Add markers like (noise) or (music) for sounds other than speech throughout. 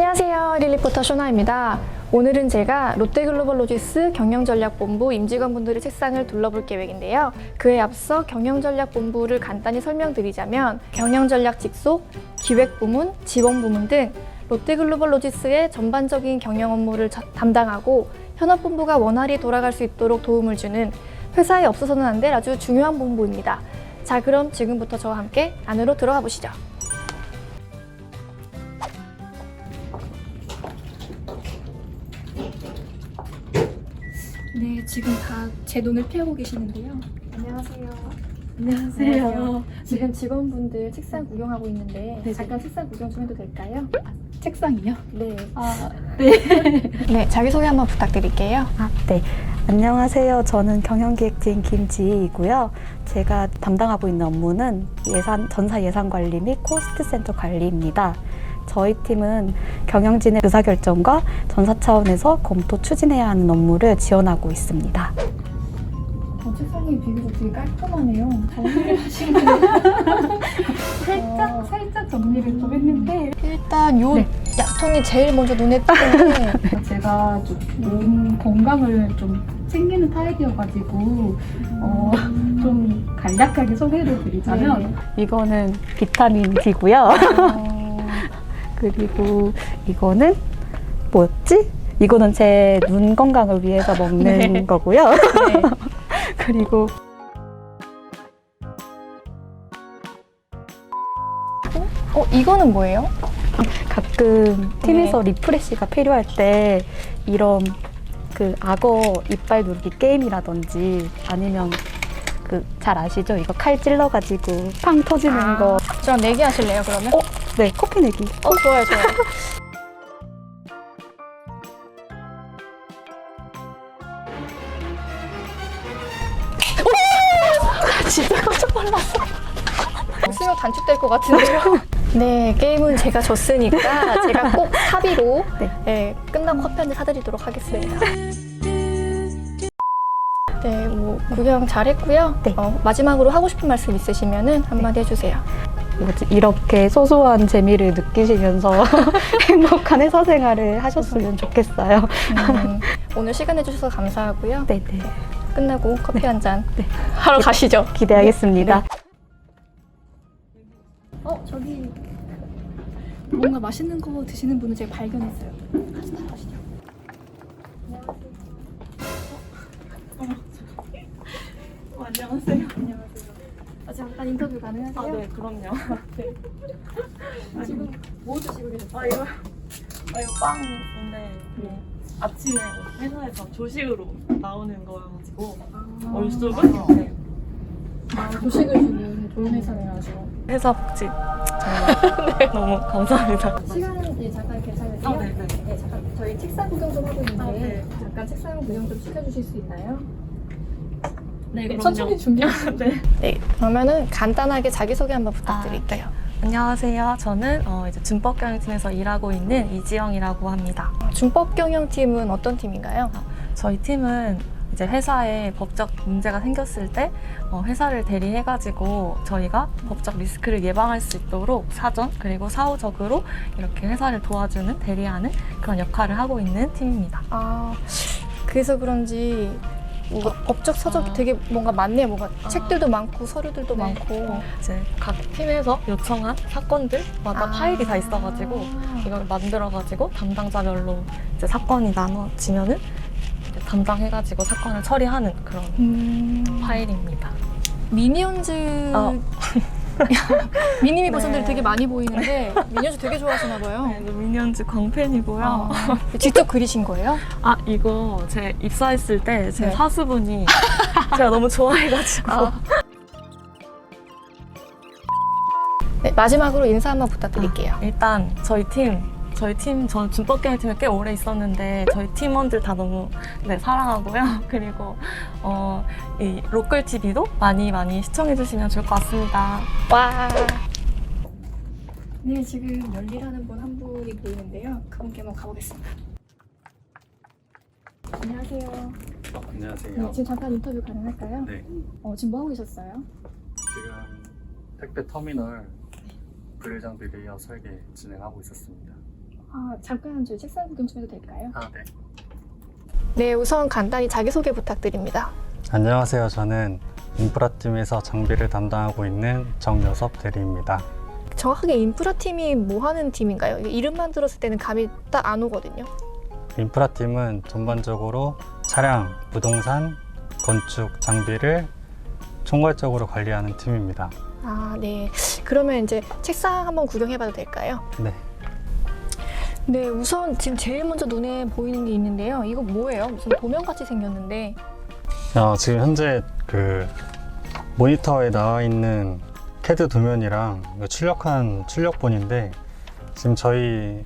안녕하세요. 릴리포터 쇼나입니다. 오늘은 제가 롯데글로벌로지스 경영전략본부 임직원분들의 책상을 둘러볼 계획인데요. 그에 앞서 경영전략본부를 간단히 설명드리자면 경영전략 직속, 기획부문, 지원부문 등 롯데글로벌로지스의 전반적인 경영 업무를 자- 담당하고 현업본부가 원활히 돌아갈 수 있도록 도움을 주는 회사에 없어서는 안 될 아주 중요한 본부입니다. 자, 그럼 지금부터 저와 함께 안으로 들어가 보시죠. 지금 다 제 눈을 피하고 계시는데요. 안녕하세요. 안녕하세요. 지금 직원분들 책상 구경하고 있는데 네, 잠깐 책상 구경 좀 해도 될까요? 책상이요? 네. 아, (laughs) 네, 자기소개 한번 부탁드릴게요. 아, 네. 안녕하세요. 저는 경영기획진 김지희이고요. 제가 담당하고 있는 업무는 예산, 전사 예산 관리 및 코스트 센터 관리입니다. 저희 팀은 경영진의 의사결정과 전사 차원에서 검토 추진해야 하는 업무를 지원하고 있습니다. 어, 책상이 비교적 되게 깔끔하네요. 정리를 (laughs) 하시는 (laughs) 살짝, 어. 살짝 정리를 좀 했는데 일단 요 네. 약통이 제일 먼저 눈에 띄는데 (laughs) 제가 좀몸 건강을 좀 챙기는 타입이어가지고 어, 좀 간략하게 소개를 드리자면 이거는 비타민 D고요. 어, 그리고 이거는 뭐였지? 이거는 제 눈 건강을 위해서 (laughs) 먹는 네. 거고요. 네. (laughs) 그리고 어, 이거는 뭐예요? 가끔 팀에서 리프레시가 필요할 때 이런 그 악어 이빨 누르기 게임이라든지 아니면 그 잘 아시죠? 이거 칼 찔러가지고 팡 터지는 아. 거. 저랑 내기 하실래요, 그러면? 어? 네, 커피 내기. 어, 좋아요, 좋아요. (laughs) 오! 진짜 깜짝 놀랐어. 수명 단축될 것 같은데요? (laughs) 네, 게임은 제가 졌으니까 제가 꼭 사비로 (laughs) 네. 네, 끝나고 커피 한 잔 사드리도록 하겠습니다. 네, 뭐 구경 잘했고요. 네. 어, 마지막으로 하고 싶은 말씀 있으시면 한마디 해주세요. 뭐지, 이렇게 소소한 재미를 느끼시면서 (laughs) 행복한 회사 생활을 하셨으면 좋겠어요. 음, 오늘 시간 내주셔서 감사하고요. 네네. 끝나고 커피 한잔 네. 하러 가시죠. 기대하겠습니다. 어 저기 뭔가 맛있는 거 드시는 분을 제가 발견했어요. 같이 따라가시죠. 안녕하세요. 안녕하세요. 아, 잠깐 인터뷰 가능하세요? 아, 네, 그럼요. (laughs) 지금 뭐 드시고 계셨어요? 아, 이거, 아, 이거 빵인데, 그 아침에 회사에서 조식으로 나오는 거여가지고, 얼쑥은 네. 아, 조식을 주는 좋은 회사네요, 아주. 회사 복지 정말 (laughs) 너무 감사합니다. 시간은 네, 잠깐 괜찮으세요? 아, 네, 네. 네, 잠깐 저희 책상 구경 좀 하고 있는데 아, 네. 잠깐 책상 구경 좀 시켜주실 수 있나요? 네, 그럼요. 천천히 준비해. 네. (laughs) 네, 그러면은 간단하게 자기소개 한번 부탁드릴게요. 안녕하세요. 저는 어, 이제 준법 경영팀에서 일하고 있는 이지영이라고 합니다. 준법 경영팀은 어떤 팀인가요? 저희 팀은 이제 회사에 법적 문제가 생겼을 때 어, 회사를 대리해가지고 저희가 법적 리스크를 예방할 수 있도록 사전 그리고 사후적으로 이렇게 회사를 도와주는 대리하는 그런 역할을 하고 있는 팀입니다. 아, 그래서 그런지 뭔가 법적 서적이 아. 되게 뭔가 많네요. 뭔가 아. 책들도 많고 서류들도 네. 많고. 이제 각 팀에서 요청한 사건들마다 아. 파일이 다 있어가지고 이걸 만들어가지고 담당자별로 이제 사건이 나눠지면은 이제 담당해가지고 사건을 처리하는 그런 음, 파일입니다. 미니언즈 어. (laughs) (laughs) 미니미 버전들이 네. 되게 많이 보이는데 미니언즈 되게 좋아하시나 봐요. 네, 미니언즈 광팬이고요. 아, 직접 그리신 거예요? 아 이거 제 입사했을 때 제 네. 사수분이 (laughs) 제가 너무 좋아해가지고 아. 네, 마지막으로 인사 한번 부탁드릴게요. 일단 저희 팀 저희 팀 저는 준법 경영팀에 꽤 오래 있었는데 저희 팀원들 다 너무 네, 사랑하고요. (laughs) 그리고 어, 이 로컬 TV도 많이 많이 시청해 주시면 좋을 것 같습니다. 와. 네, 지금 열일하는 분 한 분이 보이는데요. 그분께 한번 가보겠습니다. 안녕하세요. 어, 안녕하세요. 네, 지금 잠깐 인터뷰 가능할까요? 네, 어, 지금 뭐 하고 계셨어요? 지금 택배 터미널 장비 레이아웃 설계 진행하고 있었습니다. 아, 잠깐 저희 책상 구경 좀 해도 될까요? 아, 네. 네, 우선 간단히 자기소개 부탁드립니다. 안녕하세요. 저는 인프라팀에서 장비를 담당하고 있는 정여섭 대리입니다. 정확하게 인프라 팀이 뭐 하는 팀인가요? 이게 이름만 들었을 때는 감이 딱 안 오거든요. 인프라팀은 전반적으로 차량, 부동산, 건축, 장비를 총괄적으로 관리하는 팀입니다. 아, 네. 그러면 이제 책상 한번 구경해봐도 될까요? 네. 네, 우선 지금 제일 먼저 눈에 보이는 게 있는데요. 이거 뭐예요? 무슨 도면같이 생겼는데. 어, 지금 현재 그 모니터에 나와 있는 캐드 도면이랑 출력한 출력본인데 지금 저희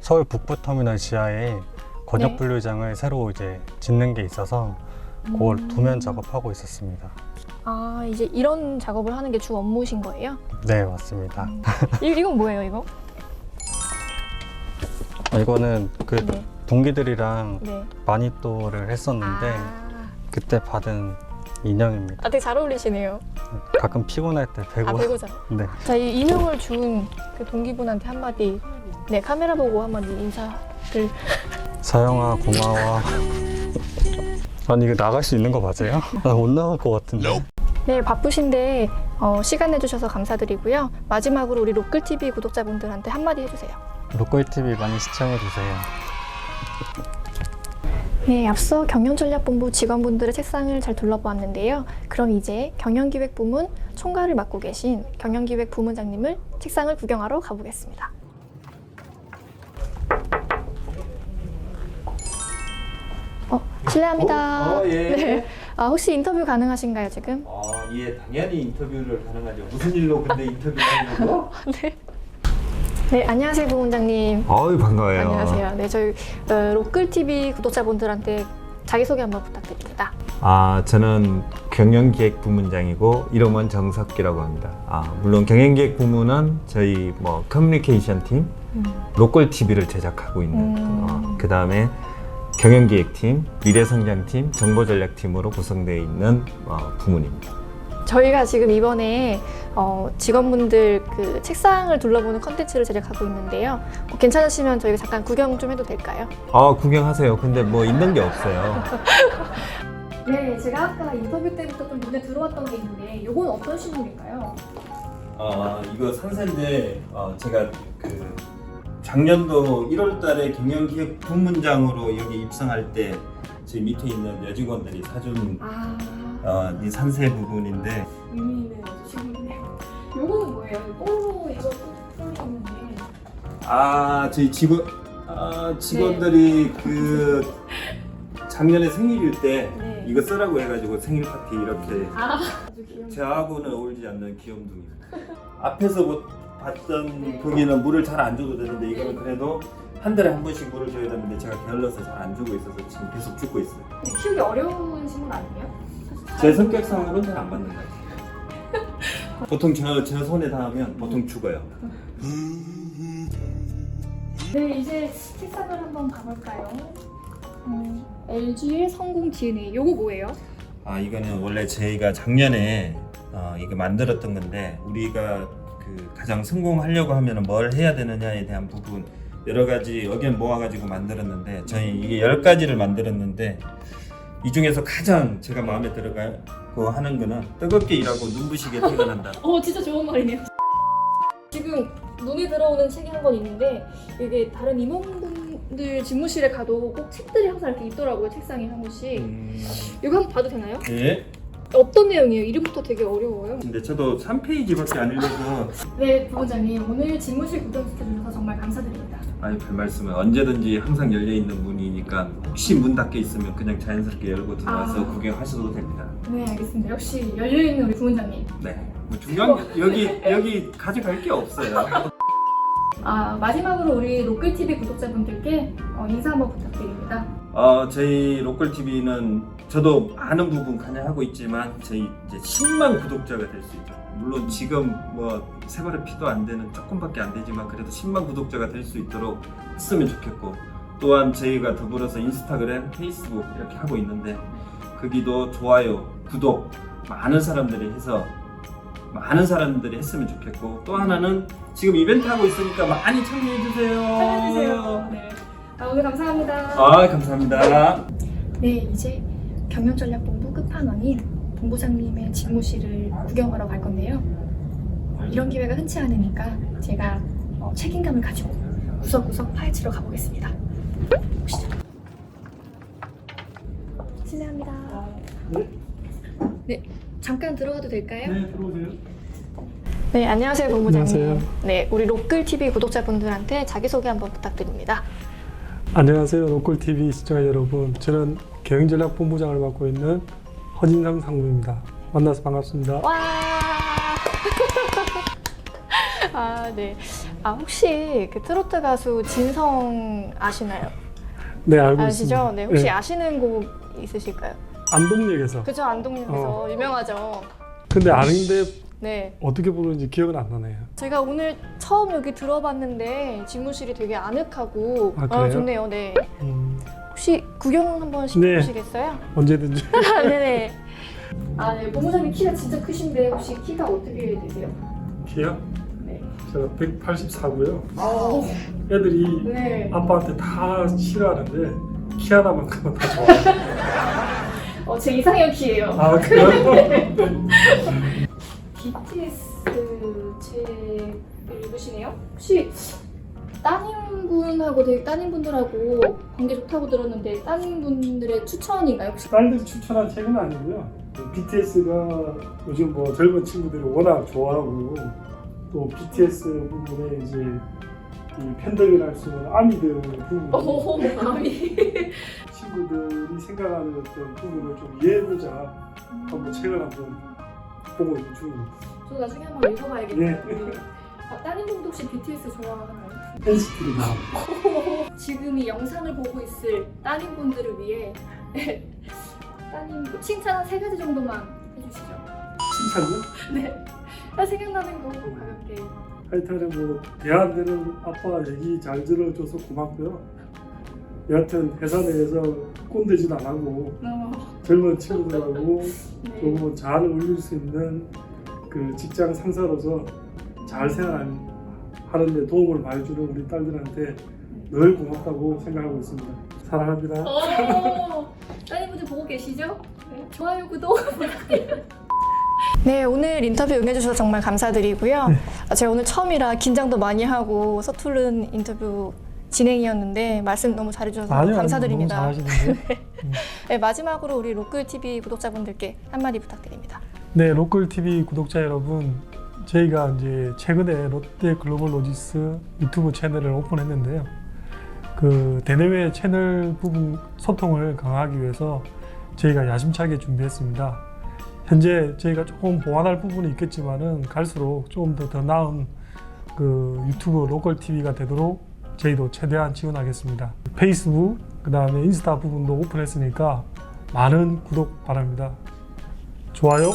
서울 북부터미널 지하에 권역 네. 분류장을 새로 이제 짓는 게 있어서 그걸 음. 도면 작업하고 있었습니다. 아, 이제 이런 작업을 하는 게 주 업무신 거예요? 네, 맞습니다. 이, 이건 뭐예요, 이거? 어, 이거는 그 네. 동기들이랑 네. 마니또를 했었는데 아, 그때 받은 인형입니다. 아, 되게 잘 어울리시네요. 가끔 피곤할 때 배고. 아, 배고자. (laughs) 네. 자, 이 인형을 준 그 동기분한테 한마디. 네, 카메라 보고 한마디 인사를. (laughs) 사영아 고마워. 아니 이거 나갈 수 있는 거 맞아요? 나 못 나갈 것 같은데. 네, 바쁘신데 어, 시간 내주셔서 감사드리고요. 마지막으로 우리 로클TV 구독자분들한테 한마디 해주세요. 로컬 TV 많이 시청해 주세요. 네, 앞서 경영전략본부 직원분들의 책상을 잘 둘러보았는데요. 그럼 이제 경영기획부문 총괄을 맡고 계신 경영기획 부문장님을 책상을 구경하러 가보겠습니다. 어, 실례합니다. 어, 어, 예. 네. 아, 혹시 인터뷰 가능하신가요, 지금? 아, 예, 당연히 인터뷰를 가능하죠. 무슨 일로 근데 인터뷰를 하려고? (laughs) 네. 네, 안녕하세요, 부문장님. 아유, 반가워요. 안녕하세요. 네, 저희 어, 로클TV 구독자분들한테 자기소개 한번 부탁드립니다. 아, 저는 경영기획 부문장이고 이름은 정석기라고 합니다. 아, 물론 경영기획 부문은 저희 뭐 커뮤니케이션 팀, 로컬 TV를 제작하고 있는 음. 어, 그 다음에 경영기획팀, 미래성장팀, 정보전략팀으로 구성되어 있는 어, 부문입니다. 저희가 지금 이번에 어, 직원분들 그 책상을 둘러보는 컨텐츠를 제작하고 있는데요. 뭐 괜찮으시면 저희가 잠깐 구경 좀 해도 될까요? 아, 구경하세요. 근데 뭐 있는 게 없어요. (laughs) 네, 제가 아까 인터뷰 때부터 좀 눈에 들어왔던 게 있는데 이건 어떤 신문일까요? 아 이거 상세인데 어, 제가 그 작년도 1월달에 경영기획 부문장으로 여기 입성할 때제 밑에 있는 여직원들이 사준 아, 어, 이 산세 부분인데 있는 아주 신문이네요. 이거는 뭐예요? 뽀로 이거 뽀로 있는데. 아 저희 직원 아, 직원들이 그 작년에 생일일 때 네. 이거 쓰라고 해가지고 생일 파티 이렇게 아, 아주. 저하고는 어울리지 않는 귀염둥입니다. 앞에서 뭐 봤던 네. 거기는 물을 잘 안 줘도 되는데 이거는 그래도 한 달에 한 번씩 물을 줘야 되는데 제가 게을러서 잘 안 주고 있어서 지금 계속 죽고 있어요. 근데 키우기 어려운 식물 아니에요? 제 성격상으로는 잘 안 맞는 것 같아요. (laughs) 보통 저, 저 손에 닿으면 보통 죽어요. 네, 이제 책상을 한번 가볼까요? 음, LG의 성공 DNA. 요거 뭐예요? 아 이거는 원래 저희가 작년에 어, 이거 만들었던 건데 우리가 그 가장 성공하려고 하면 뭘 해야 되느냐에 대한 부분 여러 가지 의견 모아가지고 만들었는데 저희 이게 열 가지를 만들었는데 이 중에서 가장 제가 마음에 들어가고 하는 거는 뜨겁게 일하고 눈부시게 퇴근한다. (laughs) 어, 진짜 좋은 말이네요. 지금 눈에 들어오는 책이 한 권 있는데 이게 다른 임원분들 집무실에 가도 꼭 책들이 항상 이렇게 있더라고요. 책상에 한 권씩. 음, 이거 한번 봐도 되나요? 네. 어떤 내용이에요? 이름부터 되게 어려워요. 근데 저도 3페이지밖에 안 읽어서 네, 부원장님 오늘 집무실 구경 시켜주셔서 정말 감사드립니다. 아니 별 말씀은 언제든지 항상 열려 있는 문이 니까 혹시 문 닫혀 있으면 그냥 자연스럽게 열고 들어와서 아. 구경하셔도 됩니다. 네, 알겠습니다. 역시 열려있는 우리 부원장님. 네. 뭐 중요한 게 여기 여기 가져갈 게 없어요. (laughs) 아, 마지막으로 우리 로컬TV 구독자분들께 어, 인사 한번 부탁드립니다. 어 저희 로컬 TV는 저도 많은 부분 관여하고 있지만 저희 이제 10만 구독자가 될 수 있죠. 물론 지금 뭐 세발의 피도 안 되는 조금밖에 안 되지만 그래도 10만 구독자가 될 수 있도록 했으면 좋겠고 또한 저희가 더불어서 인스타그램, 페이스북 이렇게 하고 있는데 거기도 좋아요, 구독 많은 사람들이 해서 많은 사람들이 했으면 좋겠고 또 하나는 지금 이벤트 하고 있으니까 많이 참여해 주세요. 참여해주세요. 네. 아, 오늘 감사합니다. 아 감사합니다. 네, 이제 경영전략본부 끝판왕인 본부장님의 집무실을 구경하러 갈 건데요. 이런 기회가 흔치 않으니까 제가 어, 책임감을 가지고 구석구석 파헤치러 가보겠습니다. 실례합니다. 네, 잠깐 들어가도 될까요? 네, 들어오세요. 네, 안녕하세요, 본부장님. 안녕하세요. 네, 우리 로클 TV 구독자분들한테 자기소개 한번 부탁드립니다. 안녕하세요. 로컬TV 시청자 여러분. 저는 경영전략 본부장을 맡고 있는 허진상 상무입니다. 만나서 반갑습니다. 와. 아, 네. 아, 혹시 그 트로트 가수 진성 아시나요? 네, 알고 아시죠? 있습니다. 네, 혹시 네, 아시는 곡 있으실까요? 안동역에서. 그죠, 안동역에서 유명하죠. 근데 아는데 네. 어떻게 부르는지 기억은 안 나네요. 제가 오늘 처음 여기 들어봤는데 집무실이 되게 아늑하고 아, 그래요? 좋네요. 네. 음, 혹시 구경 한번 네. 시켜주시겠어요? 언제든지. 네네. (laughs) 아, 네. 본부장님 키가 진짜 크신데 혹시 키가 어떻게 되세요? 키요? 네. 제가 184고요. 아, 애들이 네. 아빠한테 다 싫어하는데 키 하나만큼은 다 좋아해요. (laughs) 어, 제 이상형 키예요. 아, 그래요? (laughs) BTS 책을 읽으시네요? 혹시 따님분하고 되게 따님분들하고 관계 좋다고 들었는데 따님분들의 추천인가요? 혹시? 딸들 추천한 책은 아니고요. BTS가 요즘 뭐 젊은 친구들이 워낙 좋아하고 또 BTS 부분에 이제 이 팬덤이라 할 수 있는 아미들 부분 오, 마음이. 친구들이 생각하는 어떤 부분을 좀 이해해보자 한번 책을 한번 보고 있는 중입니다. 저 나중에 한번 읽어봐야겠네요. 네. 네. 아, 따님분도 혹시 BTS 좋아하나요? NCT입니다. 지금 이 영상을 보고 있을 따님분들을 위해 (laughs) 따님 칭찬 한 세 가지 정도만 해주시죠. 칭찬요? 네. 아, 생각나는 거 가볍게. 하여튼에 뭐 대안되는 아빠 얘기 잘 들어줘서 고맙고요. 여하튼 회사 내에서 꼰대짓 안 하고 어, 젊은 친구들하고 (laughs) 네. 조금 잘 어울릴 수 있는 그 직장 상사로서 잘 생활하는 데 도움을 많이 주는 우리 딸들한테 늘 고맙다고 생각하고 있습니다. 사랑합니다. 어, 따님분들 보고 계시죠? 네. 좋아요, 구독 (laughs) 네, 오늘 인터뷰 응해주셔서 정말 감사드리고요. 아, 제가 오늘 처음이라 긴장도 많이 하고 서투른 인터뷰 진행이었는데 말씀 너무 잘해주셔서 아니요, 감사드립니다. 너무 잘하시는데. (laughs) 네, 마지막으로 우리 로클 TV 구독자분들께 한마디 부탁드립니다. 네, 로컬 TV 구독자 여러분, 저희가 이제 최근에 롯데 글로벌 로지스 유튜브 채널을 오픈했는데요. 그 대내외 채널 부분 소통을 강화하기 위해서 저희가 야심차게 준비했습니다. 현재 저희가 조금 보완할 부분이 있겠지만은 갈수록 조금 더 더 나은 그 유튜브 로컬 TV가 되도록 저희도 최대한 지원하겠습니다. 페이스북 그 다음에 인스타 부분도 오픈했으니까 많은 구독 바랍니다. 좋아요.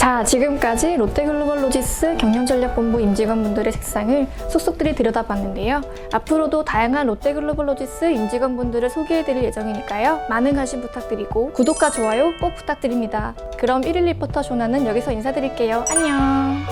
자, 지금까지 롯데글로벌로지스 경영전략본부 임직원분들의 책상을 속속들이 들여다봤는데요. 앞으로도 다양한 롯데글로벌로지스 임직원분들을 소개해드릴 예정이니까요. 많은 관심 부탁드리고 구독과 좋아요 꼭 부탁드립니다. 그럼 1일 리포터 조나는 여기서 인사드릴게요. 안녕!